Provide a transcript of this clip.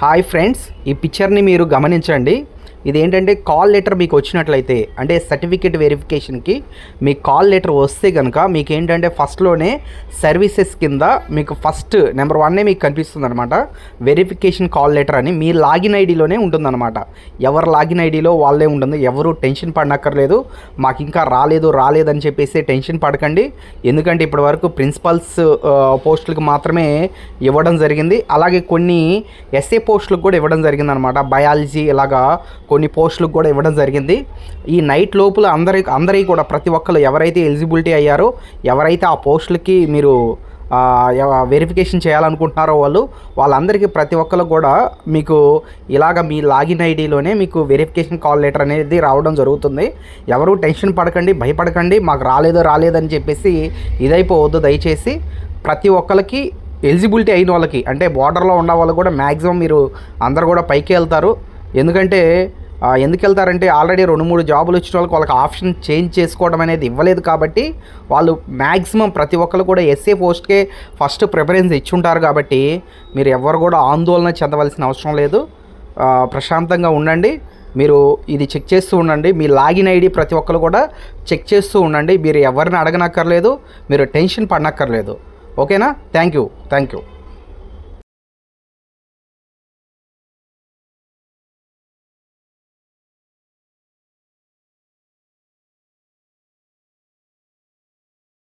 Hi friends ఈ పిక్చర్ని మీరు గమనించండి. ఇది ఏంటంటే కాల్ లెటర్ మీకు వచ్చినట్లయితే అంటే సర్టిఫికేట్ వెరిఫికేషన్కి మీ కాల్ లెటర్ వస్తే కనుక మీకు ఏంటంటే ఫస్ట్లోనే సర్వీసెస్ కింద మీకు ఫస్ట్ నెంబర్ వన్నే మీకు కనిపిస్తుంది అనమాట వెరిఫికేషన్ కాల్ లెటర్ అని మీ లాగిన్ ఐడిలోనే ఉంటుందన్నమాట. ఎవరు లాగిన్ ఐడిలో వాళ్ళే ఉంటుంది. ఎవరు టెన్షన్ పడనక్కర్లేదు. మాకు ఇంకా రాలేదు రాలేదని చెప్పేసి టెన్షన్ పడకండి. ఎందుకంటే ఇప్పటి వరకు ప్రిన్సిపల్స్ పోస్టులకు మాత్రమే ఇవ్వడం జరిగింది. అలాగే కొన్ని ఎస్ఏ పోస్టులకు కూడా ఇవ్వడం జరిగింది అనమాట బయాలజీ ఇలాగా కొన్ని కొన్ని పోస్టులకు కూడా ఇవ్వడం జరిగింది. ఈ నైట్ లోపల అందరి అందరికీ కూడా ప్రతి ఒక్కరు ఎవరైతే ఎలిజిబిలిటీ అయ్యారో ఎవరైతే ఆ పోస్టులకి మీరు వెరిఫికేషన్ చేయాలనుకుంటున్నారో వాళ్ళు వాళ్ళందరికీ ప్రతి ఒక్కరు కూడా మీకు ఇలాగ మీ లాగిన్ ఐడిలోనే మీకు వెరిఫికేషన్ కాల్ లెటర్ అనేది రావడం జరుగుతుంది. ఎవరు టెన్షన్ పడకండి భయపడకండి మాకు రాలేదు రాలేదని చెప్పేసి ఇదైపోవద్దు దయచేసి. ప్రతి ఒక్కరికి ఎలిజిబిలిటీ అయిన వాళ్ళకి అంటే బార్డర్లో ఉన్న వాళ్ళు కూడా మ్యాక్సిమం మీరు అందరు కూడా పైకి వెళ్తారు. ఎందుకంటే ఎందుకు వెళ్తారంటే ఆల్రెడీ రెండు మూడు జాబులు వచ్చిన వాళ్ళకి వాళ్ళకి ఆప్షన్ చేంజ్ చేసుకోవడం అనేది ఇవ్వలేదు కాబట్టి వాళ్ళు మ్యాక్సిమం ప్రతి ఒక్కరు కూడా ఎస్ఏ పోస్ట్కే ఫస్ట్ ప్రిఫరెన్స్ ఇచ్చుంటారు కాబట్టి మీరు ఎవరు కూడా ఆందోళన చెందవలసిన అవసరం లేదు. ప్రశాంతంగా ఉండండి. మీరు ఇది చెక్ చేస్తూ ఉండండి. మీ లాగిన్ ఐడి ప్రతి ఒక్కరు కూడా చెక్ చేస్తూ ఉండండి. మీరు ఎవరిని అడగనక్కర్లేదు. మీరు టెన్షన్ పడనక్కర్లేదు. ఓకేనా? Thank you. Thank you.